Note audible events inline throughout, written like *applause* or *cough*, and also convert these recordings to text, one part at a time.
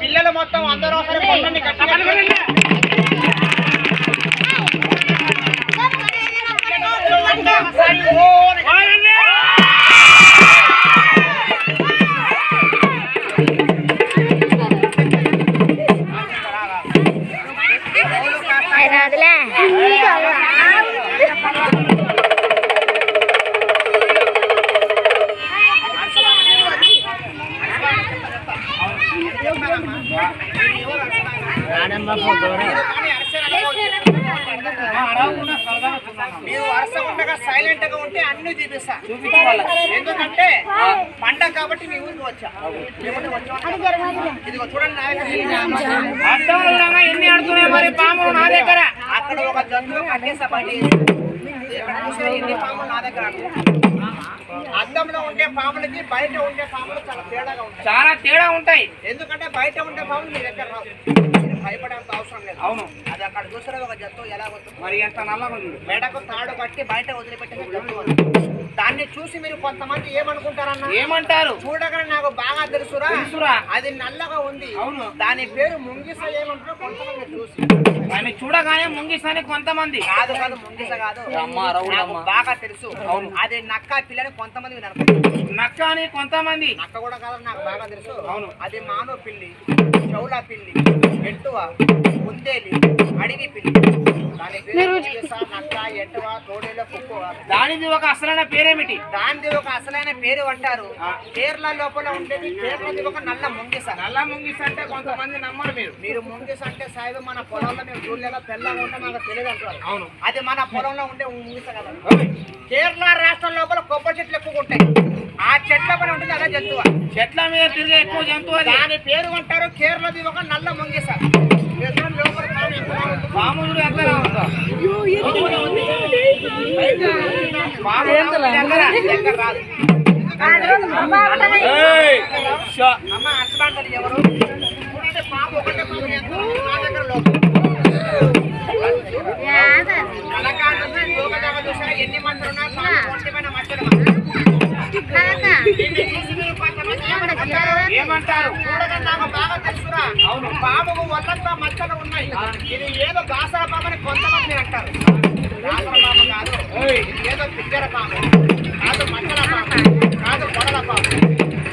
పిల్లలు మొత్తం అందరూ ఒకసారి అక్కడ ఒక జంతువు కట్టేసా బయట ఇక్కడ చూసారా ఎన్ని పాములు నా దగ్గర? అద్దంలో ఉండే పాములకి బయట ఉండే పాములు చాలా తేడాగా ఉంటాయి. చాలా తేడా ఉంటాయి. ఎందుకంటే బయట ఉండే పాములు మీ దగ్గర రావు. భయపడేంత అవసరం లేదు. అవును. అది అక్కడ చూసారా ఒక జంతువు. ఎలా వస్తుంది మరి ఎంత నల్లగా మెడకు తాడు కట్టి బయట వదిలిపెట్టిన జంతువు. దాన్ని చూసి మీరు కొంతమంది ఏమనుకుంటారన్న? ఏమంటారు? చూడగానే నాకు బాగా తెలుసురా. తెలుసురా. అది నల్లగా ఉంది. అవును. దాని పేరు ముంగిస ఏమంటారో కొంతమంది చూసి. దాన్ని చూడగానే ముంగిస్తాని కొంతమంది కాదు కాదు ముంగిస కాదు. నాకు బాగా తెలుసు అవును. అది నక్క పిల్లని కొంతమంది నక్క అని కొంతమంది నక్క కూడా కాదు నాకు బాగా తెలుసు అవును. అది మానవ పిల్లి చౌలా పిల్లి ఎట్టువ కుందేలి కుక్కువ? దానిది ఒక అసలైన పేరేమిటి? దానిది ఒక అసలైన పేరు అంటారు. కేరళ లోపల ఉండేది కేరళది ఒక నల్ల ముంగిస. నల్ల ముంగిస్ అంటే కొంతమంది నమ్మరు మీరు. మీరు ముంగిస అంటే సాయిబు మన పొలంలో మేము చూడలేదా? తెల్లగా ఉంటే మాకు తెలియదు అంటారు. అవును. అది మన పొలంలో ఉండే ముంగిస కదా. కేరళ రాష్ట్రం లోపల కొబ్బరి చెట్లు ఎక్కువ ఉంటాయి. ఆ చెట్ల పైన ఉంటుంది అదే జంతువు. చెట్ల మీద తిరిగే ఎక్కువ జంతువు దాని పేరు అంటారు కేరళది ఒక నల్ల ముంగిస. ఎన్ని మంత్రులు ఉన్నా పాము ఏమంటారు? నాకు బాగా తెలుసురా అవును. పాముకు మచ్చలు ఉన్నాయి. ఇది ఏదో దాసర పామని కొంతమంది అంటారు. దాసర పాము కాదు ఏదో పిగ్గర పాము కాదు మచ్చల పాము కాదు పొడల పాము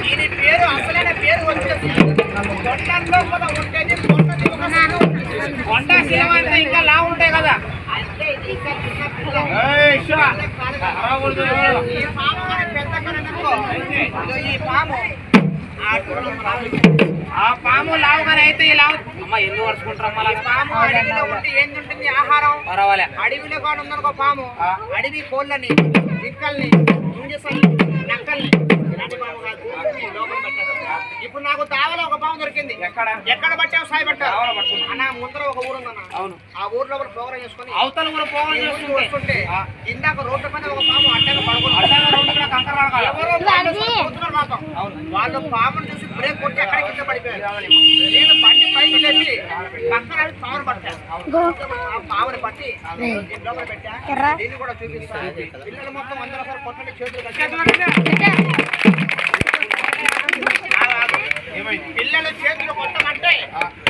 దీని పేరు అసలైన పేరు వచ్చేసి కొండల్లో కూడా ఉండేది కొండ దిగువ సీను. కొండ సేవ అంటే ఇంకా లా ఉంటాయి కదా అంటే ఇది ఇంకా చిన్న పిల్ల. ఏయ్, షా. కాదు కదా. అరవకూడదు ఎవరు. ఈ పాము కానీ పెద్ద కనుకో ఇదో ఈ పాము ఆ టూర్లో రాదు. ఆ పాము లావుగానే అయితే ఈ లావు ఈ పాము అడవిలో ఉంటే ఏంటుంటుంది ఆహారం? పర్వాలే. అడవిలో కూడా ఉందనుకో పాము. అడవి కోళ్ళని ముంగిసని నక్కల్ని. ఇప్పుడు నాకు దావలో ఒక పాము దొరికింది. ఎక్కడ? ఎక్కడ పట్టావు సాయి పట్టావు. అన్న ముందర ఒక ఊరు ఉందన్న. అవును. ఆ ఊర్లో కూడా ప్రోగ్రామ్ చేసుకుని అవతల ఈ ఊరికి చేస్తుంటే వస్తుంటే. ఇందాక రోడ్డు పైన ఒక పాము అడ్డంగా పడుకుని అడ్డంగా రోడ్డు మీద కంకర రాగాలి. ఎవరో. వాళ్ళు పాముని చూసి బ్రేక్ కొట్టి అక్కడ కింద పడిపోయారు. నేను పైకి లేపి పక్కన ఆడి పాముని పట్టాను ఆ పాముని పట్టి దీని లోపల పెట్టా. దీన్ని కూడా చూపిస్తా పిల్లలు మొత్తం అందరూ ఒకసారి కొట్టండి చేతులు పిల్లలు చేతులు కొట్టమంటే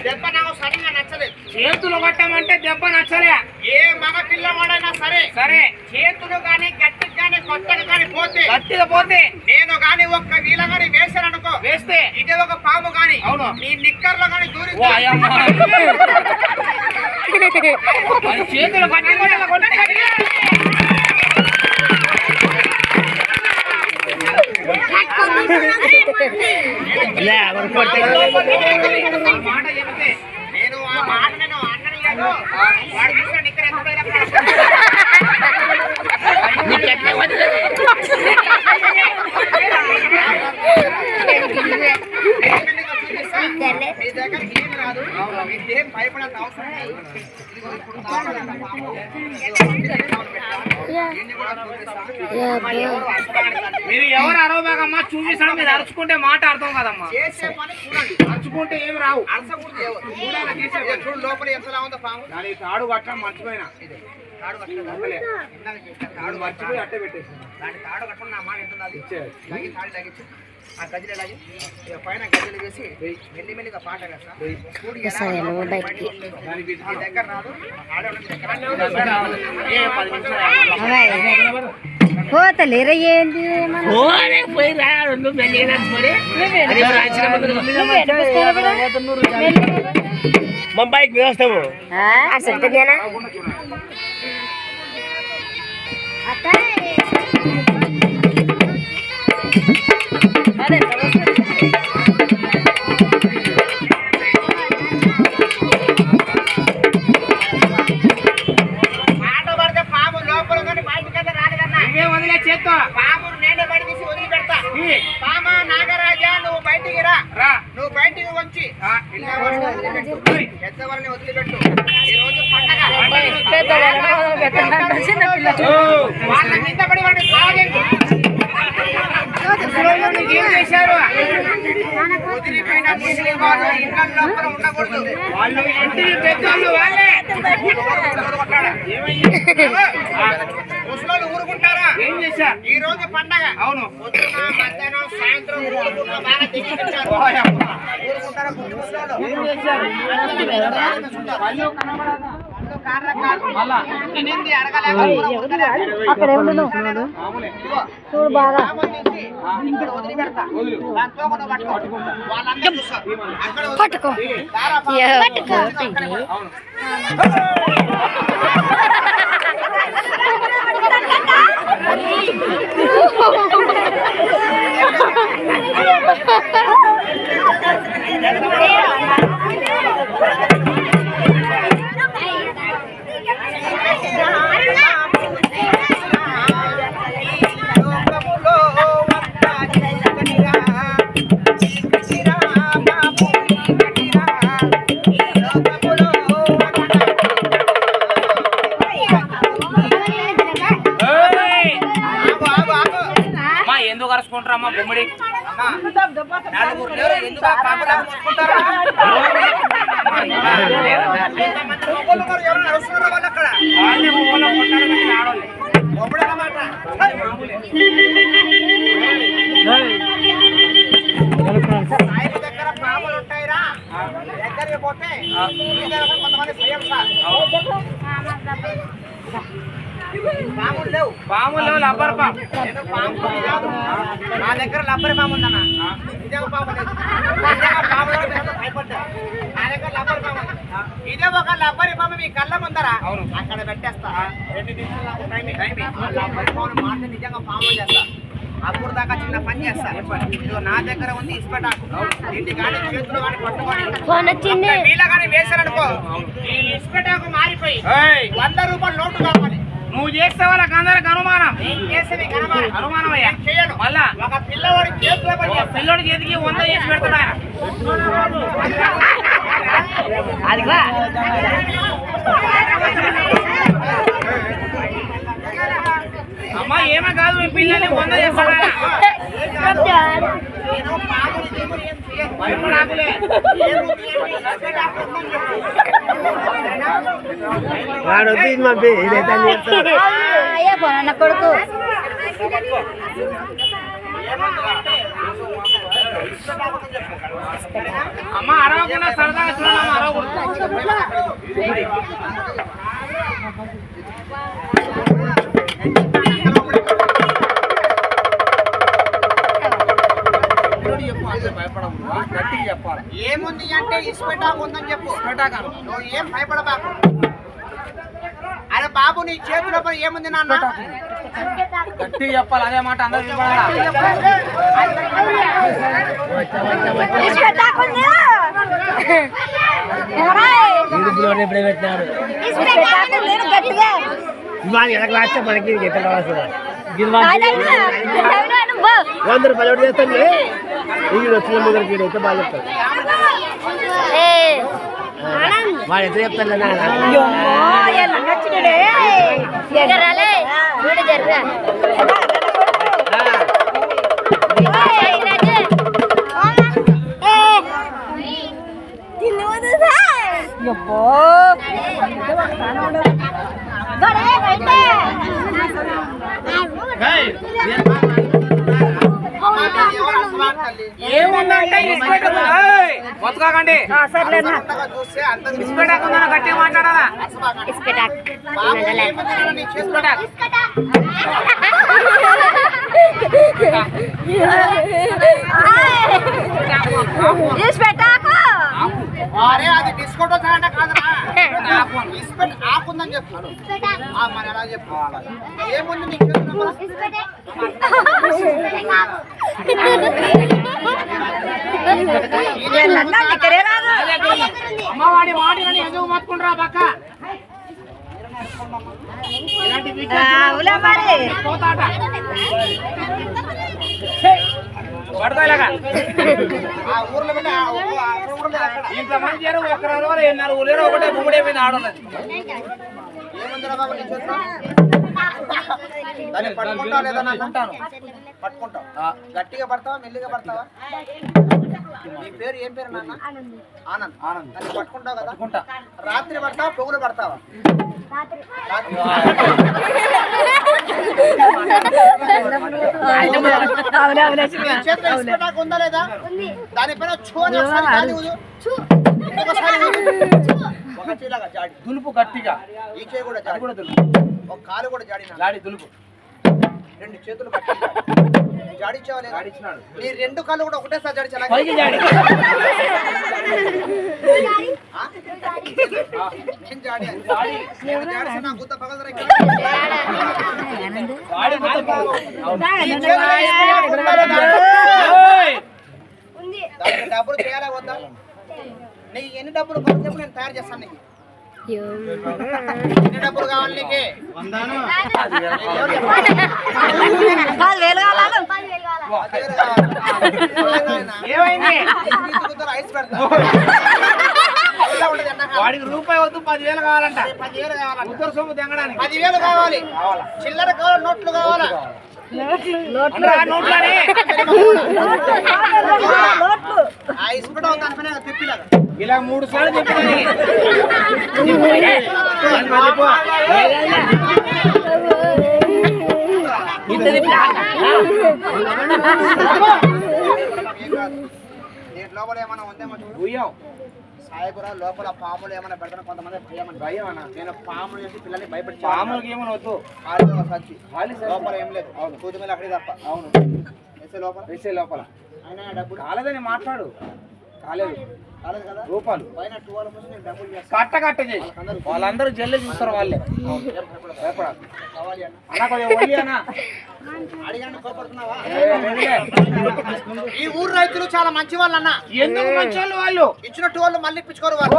దెబ్బ నాకు సరిగా నచ్చలేదు. చేతులు కొట్టమంటే దెబ్బ నచ్చలే. ఏ మగ పిల్లవాడైనా సరే సరే. చేతులు గాని గట్టికి గాని కొట్టని పోతే. గట్టిగా పోతే. నేను గాని ఒక్క నీళ్ళ గాని వేసాననుకో వేస్తే. ఇది ఒక పాము గాని. అవును. నీ నిక్కర్లో గాని దూరి *laughs* చేతులు మాట చెబితే నేను ఆ మాట నేను అన్నయ్యాను వాడు చూసిన నిక్కర్ ఎంత *laughs* మీరు ఎవరు అరవబాగమ్మా చూపిస్తాడు మీరు అరుచుకుంటే మాట అర్థం కదమ్మా. అరుచుకుంటే ఏమి రావు. చూడు లోపల ఎంతలా ఉందో పాము. దానికి తాడు కట్టడం మర్చిపోయినా. తాడు తాడు మర్చిపోయి కట్టాలి. అట్టే పెట్టేసి దాని తాడు కట్టుకుని నా మాట. లాగి తాడు లాగించి ఆ గదిలో లాగి ఇక పైన గదిలో మెల్లిగా పాట వేస్తా. చూడు ఎలా సరే, నువ్వు బయటికి బయటికి. వెళ్ళలేదు. నీ దగ్గర రాదు. ఆడే ఉన్న దగ్గర ఏ పది నిమిషాలు పోతలేరా ఏంది ముంబైకి వేస్తాము అసలు జనా రోజు పండగ. అవును. పొద్దున మధ్యాహ్నం సాయంత్రం బాగా తిరిగి. అక్కడ ఎవరు చూడు బాగా. పట్టుకో. పట్టుకో. Thank you. అన్నమాట. సాయిబు దగ్గర పాములు ఉంటాయిరా దగ్గరికి పోతే కొంతమంది భయం సార్. పాములు లబ్బర్ పాము. నా దగ్గర లబ్బరి పాము ఉందన్న. ఇదే ఒక పాము లేదు. పాము నా దగ్గర లబ్బరి పాము ఉంది. ఇదే ఒక లబ్బరి పాము మీ కళ్ళ ముందరా. అవును. అక్కడ పెట్టేస్తా. రెండు నిమిషాలు నాకు టైం ఇవ్వు. ఆ లబ్బరి పాము మాట నిజంగా పాము చేస్తా. అప్పుడు దాకా చిన్న పని చేస్తా. ఇదిగో నా దగ్గర ఉంది ఇసుపెట్టాకు ఇంటి కానీ చేతులు కానీ పట్టుకొని ఫోన్ వచ్చింది వీళ్ళ కానీ వేశారనుకో ఈ ఇసుపెట్టాకు మారిపోయి ఏయ్! వంద రూపాయలు నోటు కావాలి. నువ్వు చేస్తే వాళ్ళకి అందరికి అనుమానం. అనుమానం? అయ్యా మళ్ళా ఒక పిల్లవాడి చేతిలో. పిల్లోడి చేతికి వంద చేసి పెడతాడు ఆయన. అమ్మా ఏమీ కాదు మీ పిల్లల్ని వంద చేస్తాడు ఆయన. *laughs* నేను పాముని చీముని ఏం చేయను. భయపడు ఆకులే. ఏముంది ఏంటి? ఇసుపెట్టాకు ఉందని చెప్పు. వాడొద్దు ఇది మా ఇదైతే అయ్యా పోనన్న కొడుకు. అమ్మ అరవకుండా సరదాగా చూడండి అమ్మ అరవకూడదు ఏముంది అంటే ఇసుపెట్టాకు ఉందని చెప్పు. నువ్వు ఏం భయపడబాకు. అరే బాబు నీ చేతిలో పని ఏముంది నాన్న? గట్టి చెప్పాలి. అదే మాట అందరూ? ఎప్పుడే పెట్టినారు మనకి ఎక్కడ వంద రూపాయలు చేస్తాను ఈడు వచ్చిన ముగ్గురికి ఈడు అయితే బాగా చెప్తాడు వాడు ఎదురు చెప్తాడు అబ్బో చూస్తే అంత ఇన్స్పెక్టర్ ఉందని గట్టిగా మాట్లాడాలా? ఇస్పెటాక్ చేసుకుంటా ఇస్పెటాకు అరే అది డిస్కౌంట్ వచ్చాడంట కాదురా. ఇస్పెట్ ఆకుందని మరి చెప్పు. ఏముంది నీకు అమ్మవాడి మాట విని ఎందుకు మొత్తుకుంటారా పక్క పోతాట. ఇంత మంది జనం ఒక్కరు ఒకటే ఏముందిరా బాబు చేతిలో? దాన్ని పట్టుకుంటావా లేదా? పట్టుకుంటావు. గట్టిగా పడతావా మెల్లిగా పడతావా? నీ పేరు ఏం పేరు నాన్న? ఆనంద్. ఆనంద్. దాన్ని పట్టుకుంటావు కదా? పట్టుకుంటా. రాత్రి పడతావా పొగులు పడతావా? ఉందా లేదా? దానిపైన చూ ఒకసారి దులుపు గట్టిగా. ఈ చేయి కూడా కూడా దులుపు. ఒక కాలు కూడా జాడి నాన్న. గాడి దులుపు. రెండు చేతులు పట్టి. జాడిచ్చావా లేదా? గాడిచ్చినాడు నీ రెండు కాళ్ళు కూడా ఒకటేసారి జాడిచ్చా పైకి జాడి. జాడి? డబ్బులు చేయాలా వద్దా? నీకు ఎన్ని డబ్బులు నేను తయారు చేస్తాను నీకు. వాడికి రూపాయి వద్దు పదివేలు కావాలంట. పదివేలు కావాలంట. ఉత్తర సొమ్ము తెంగడానికి. పదివేలు కావాలి. చిల్లర కావాలి నోట్లు కావాలా. ఇలా మూడు సార్లు దీంట్ లోపల ఏమైనా ఉందేమో చూడు సాయిపురా లోపల పాములు ఏమైనా పెడతాను కొంతమంది భయం అని. భయం అన్న. నేను పాములు చేసి పిల్లల్ని భయపెట్టి పాములకి ఏమని వద్దు. ఆడు సచ్చి ఖాళీ. లోపల ఏం లేదు. అవును. కూతురు మీద అక్కడే తప్ప. అవును. వేసే లోపల. వేసే లోపల. అయినా డబ్బులు. కాలేదని మాట్లాడు. కాలేదు. రూపాయలు వాళ్ళ చేస్తాను కట్ట కట్ట చేయి. వాళ్ళందరూ జల్లి చూస్తారు వాళ్ళే. ఈ ఊరు రైతులు చాలా మంచి వాళ్ళు అన్న. ఎందుకు మంచోళ్ళు వాళ్ళు? ఇచ్చిన టూ వాళ్ళు మళ్ళీ ఇప్పించుకోరు వాళ్ళు.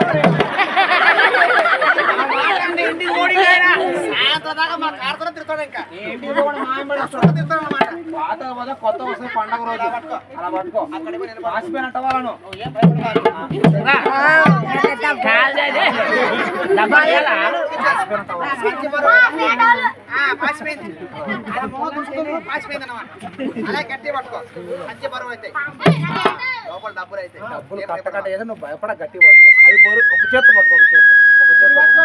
కొత్త వస్తే పండగ రోజు. అలా పట్టుకో. రాసిపోయినట్టు వాళ్ళను అలా గట్టి పట్టుకో. మంచి బరువు అయితే. లోపల డబ్బులు అయితే. డబ్బులు కట్ట కట్ట చేసి నువ్వు భయపడ గట్టి పట్టుకో. అది బరువు. ఒక చేత్తో పట్టుకో ఒక చేత్తో. ఒక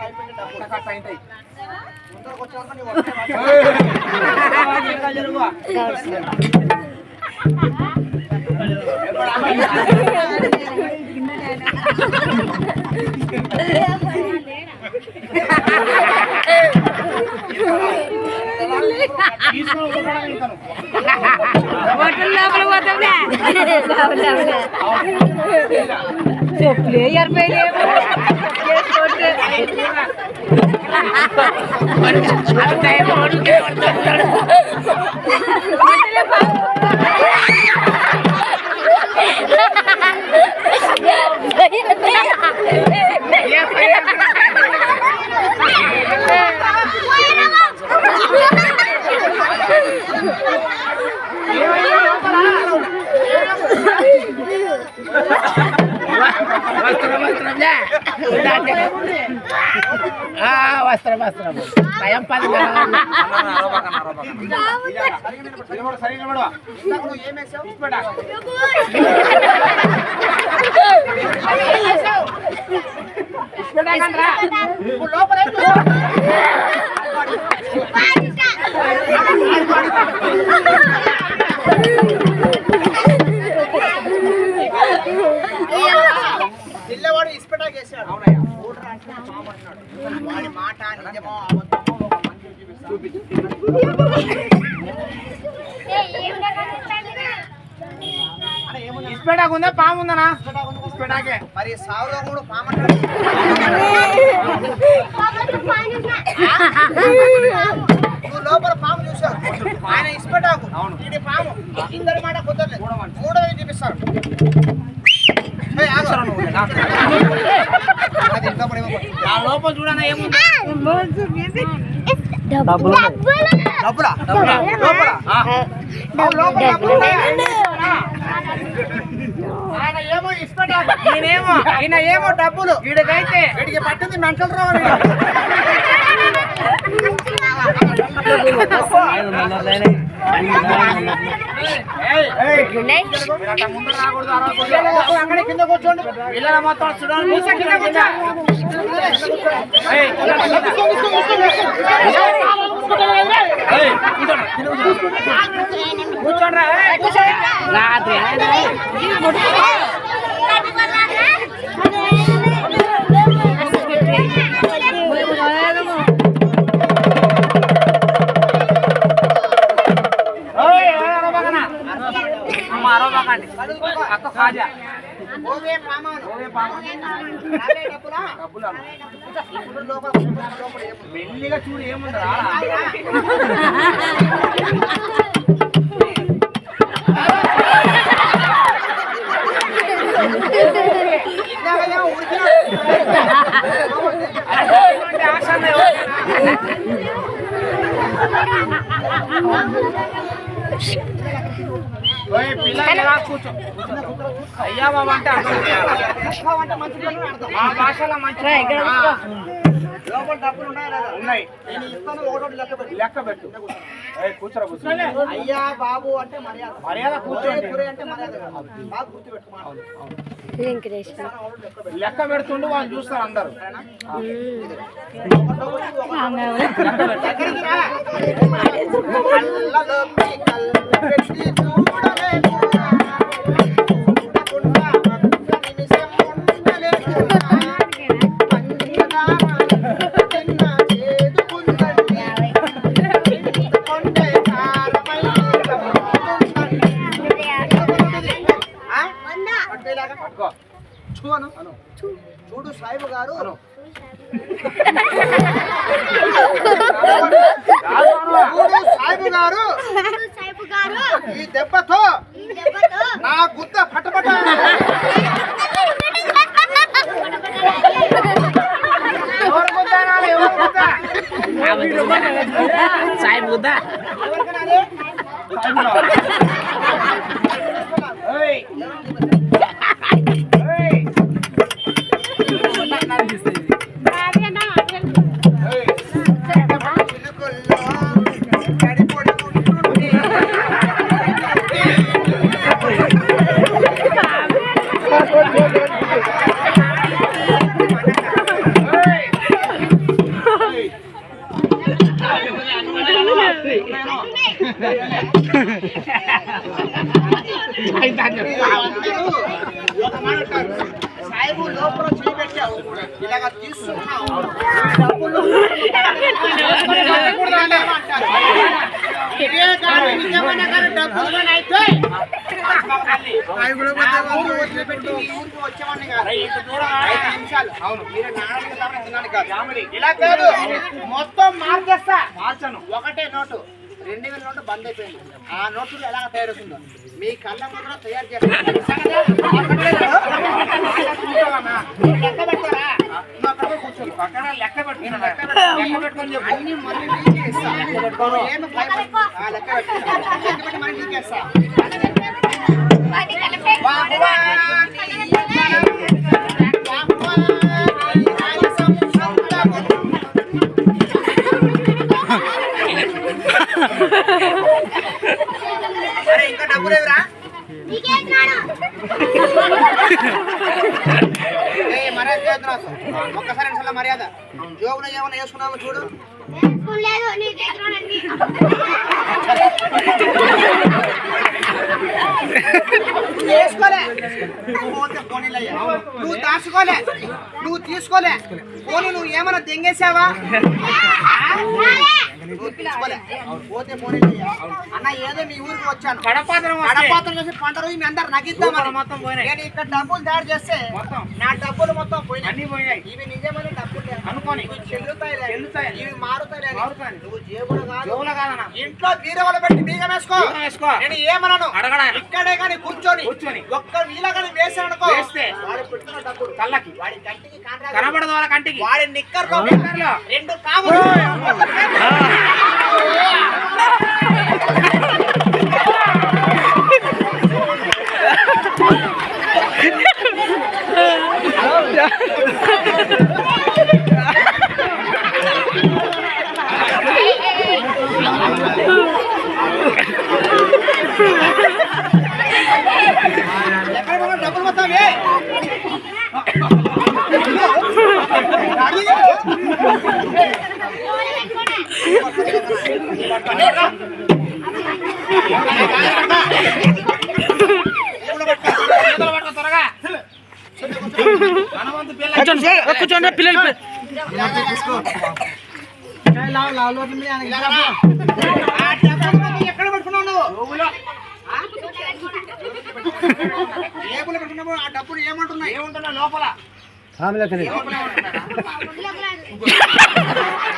అవును లోపల అయిపోయింది డబ్బులు. కట్ట కట్ట అయింటాయి ముందరకు వచ్చాక నీ ఒకే మాట. జరుగు ఏ తీసుకొని ఊరుకోవడం ఇంకా నువ్వు. హోటల్ లోపల పోతాంలే చెప్పులే ఎనభై లేవు చేసుకోవట్లే. హోటల్లో పా- వస్త్రం వస్త్రం. భయం పది నిలబడు, మాట నిజమో అబద్ధమో ఒక మనిషికి చూపిస్తాడు ఇసుపెట్టాకు ఉందా? పాము ఉందనా ఇసుపెట్టాకే మరి సావులో కూడా పాము నువ్వు లోపల పాము చూసావు ఆయన ఇసుపెట్టాకు ఇది పాము ఇందరి మాట కుదరలేదు మూడోది చూపిస్తారు లోపల చూడనా ఏముంది? డబ్బులా ఏమో ఈయన ఏమో డబ్బులు. వీడికైతే వీడికి పట్టింది మెంటల్ రావు ఉన్నాయి. అక్కడ కింద కూర్చోండి. పిల్లల మొత్తం చూడండి కూర్చోండి. రా, మెల్లిగా చూడు ఏముంది రా. ఇందాకయ్యా ఉరికినాడు. అటువంటి ఆశ అన్న ఎవరికైనా? ఓయ్ పిల్లలు రా కూర్చో అయ్యా బాబా అంటే అర్థం. మా భాషలో మంచి లోపల డబ్బులు ఉన్నాయా లేదా? ఉన్నాయి. నేను ఇస్తాను ఒకటోటి లెక్క పెట్టు. లెక్క పెట్టు. ఏయ్, కూర్చోరా కూర్చో. అయ్యా బాబు అంటే మర్యాద. మర్యాద కూర్చోండి. అంటే మర్యాద. బాగా లెక్క పెడుతుండు వాళ్ళు చూస్తారు అందరు. ఎక్కడికి I will. మొత్తం మార్చేస్తా. మార్చను. ఒకటే నోటు. రెండు వేల నోటు బంద్ అయిపోయింది. ఆ నోట్లు ఎలా తయారవుతుందో మీ కళ్ళ ముందర తయారు చేస్తాను ఇంకా డబ్బు ఎవరా ఏయ్, మర్యాద చేయొద్దు నాకు. ఒక్కసారి రెండు మర్యాద. జోబులో ఏమైనా వేసుకున్నామో చూడు. లేదు నీ నువ్వు వేసుకోలే నువ్వు దాచుకోలే. నువ్వు తీసుకోలే. పోనీ నువ్వు ఏమైనా దెంగేసావా? పోతే. అన్న ఏదో మీ ఊరికి వచ్చాను. కడపాత్రం చేసి పంట రోజు మీ అందరు నగిద్దామని మొత్తం నేను ఇక్కడ డబ్బులు తయారు చేస్తే నా డబ్బులు మొత్తం పోయినాయి. అన్ని పోయినాయి. ఇవి నిజమైన డబ్బులు అనుకోని. ఇంట్లో బీరవలు పెట్టి బీగం వేసుకో. వేసుకో. నేను ఏమనను? ఇక్కడే కానీ కూర్చొని కూర్చొని. ఒక్క వీల కానీ వేసానుకో వేస్తే. కళ్ళకి వాడి కంటికి కనబడదు వాళ్ళ కంటికి. వాడి నిక్కర్లో నిక్కర్లో రెండు కాములు. ఎక్కడ కూర్చోండి పిల్లలు ఎక్కడ పెట్టుకున్నావు ఆ? డబ్బులు ఏమంటున్నాయి ఏమంటున్నా లోపల? లోపల *laughs*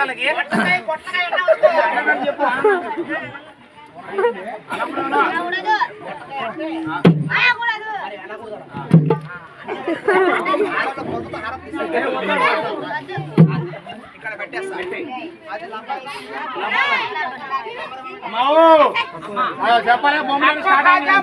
పిల్లలకి? చెప్పు. అనకూడదు mau. Ayo siapa yang mau menang sekarang ya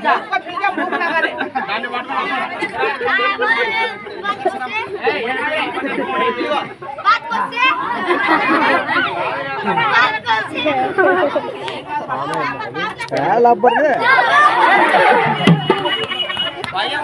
Eh, lapornya. Bayang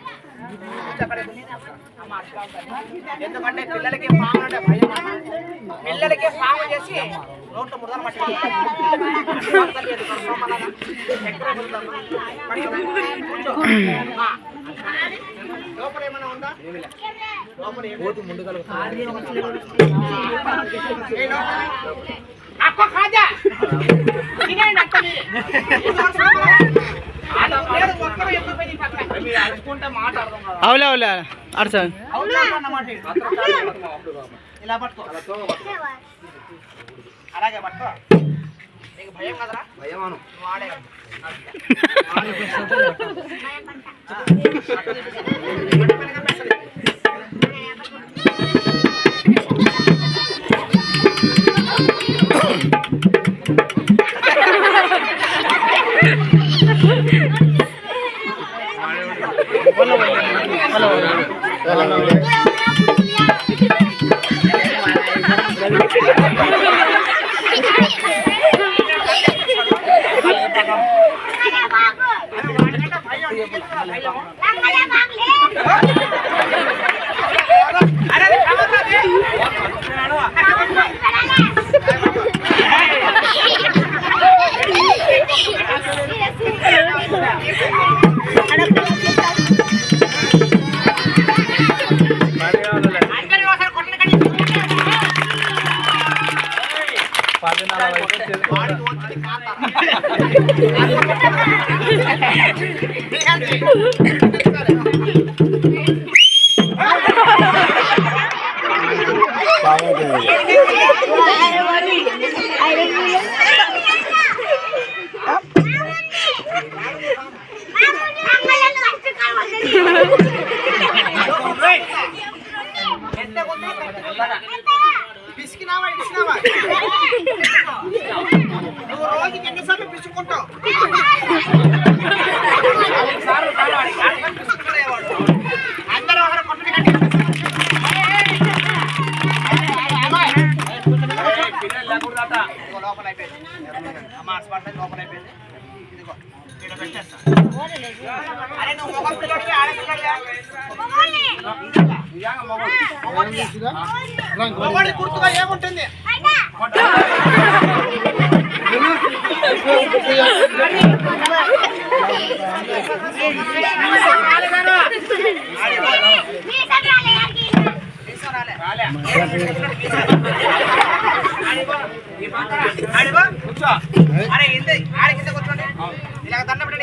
ఎందుకంటే పిల్లలకి పాము అంటే భయం. పిల్లలకి పాము చేసి నోట్లో ముడతలు పట్టి. లోపల ఏమైనా ఉందా? లోపల అవులే అవులే అర్థం అవునా అన్నమాట ఇది. ఇలా పట్టుకో అలాగే పట్టుకో నీకు భయం కదరా భయమాను నువ్వు ఆడే అరే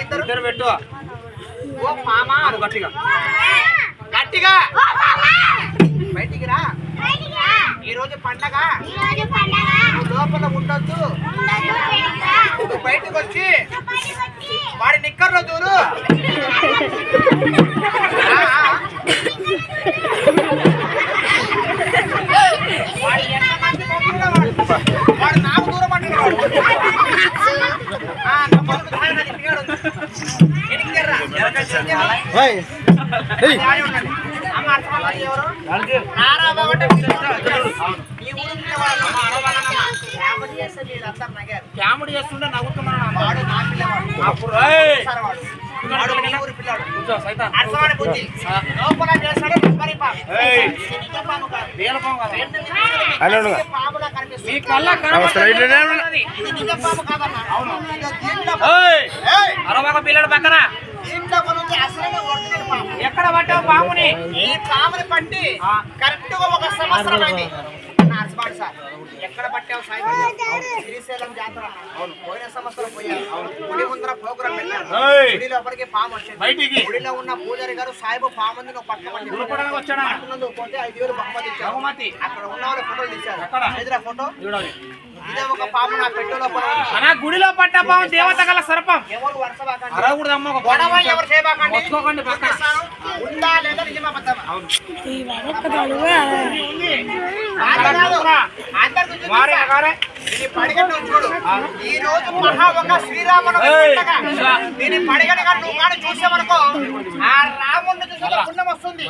ఇద్దరు ఇద్దరు పెట్టు ఓ మామ అను గట్టిగా గట్టిగా బయటికి రా ఈ రోజు పండగ నువ్వు లోపల ఉండొద్దు నువ్వు బయటకు వచ్చి వాడి నిక్కర్లో దూరు ఆ, ఆ. వాడు ఎంతమంది పంపినా వాడు. వాడు నాకు దూరం అంటున్నాడు ఆడే. కామెడీ చేస్తుంటే నవ్వుతున్నాను అమ్మ. వాడు నా పిల్లవాడు. అప్పుడు ఏయ్! సరే వాడు. వాడు మీ ఊరు పిల్లాడు. కూర్చో సైతాన్ అర్థమని బుద్ధి. లోపల చేస్తాడు కొబ్బరి పాము. ఏయ్! ఇది నిజ పాము కాదు. వీలపాం కదా రెండు నిజ పాములా కనిపిస్తుంది. మీ కళ్ళ కనబడుతున్నది. ఇది నిజ పాము కాదన్న. ఇదో దీంట్లో ఏయ్! ఏయ్! అరవక పిల్లడు పక్కన దీంట్లో మనకి అసలైన ఒరిజినల్ పాము. ఎక్కడ పట్టావు పాముని? ఈ పాముని పట్టి కరెక్ట్గా ఒక సంవత్సరం అయింది. నరసింహాడు సార్. ఎక్కడ పట్టావు సాయి శ్రీశైలం జాతర. అవును. పోయిన సంవత్సరం పోయారు గుడి ముందర ప్రోగ్రామ్ పెట్టారు! గుడి లోపలికి పాము వచ్చింది. గుడిలో ఉన్న పూజారి గారు సాయిబు నువ్వు పోతే ఐదు వేలు బహుమతి ఇచ్చారు. బహుమతి? అక్కడ ఉన్న వాళ్ళు ఫోటోలు తీశారు. ఎక్కడ? ఎదురా ఫోటో? చూడాలి. ఇదే ఒక పాము నా ఉంది. గుడిలో పట్ట పాము దేవత గల సర్పం? ఎవరు గొడవ చేయబాకండి. చూపిస్తాను. ఉందా లేదా నిజమా ఈ రోజు మహా ఒక శ్రీరాముడు ఏయ్. దీని పడిగట్టుగా నువ్వు కానీ చూసామనుకో ఆ రాముడిని చూసే పుణ్యం వస్తుంది.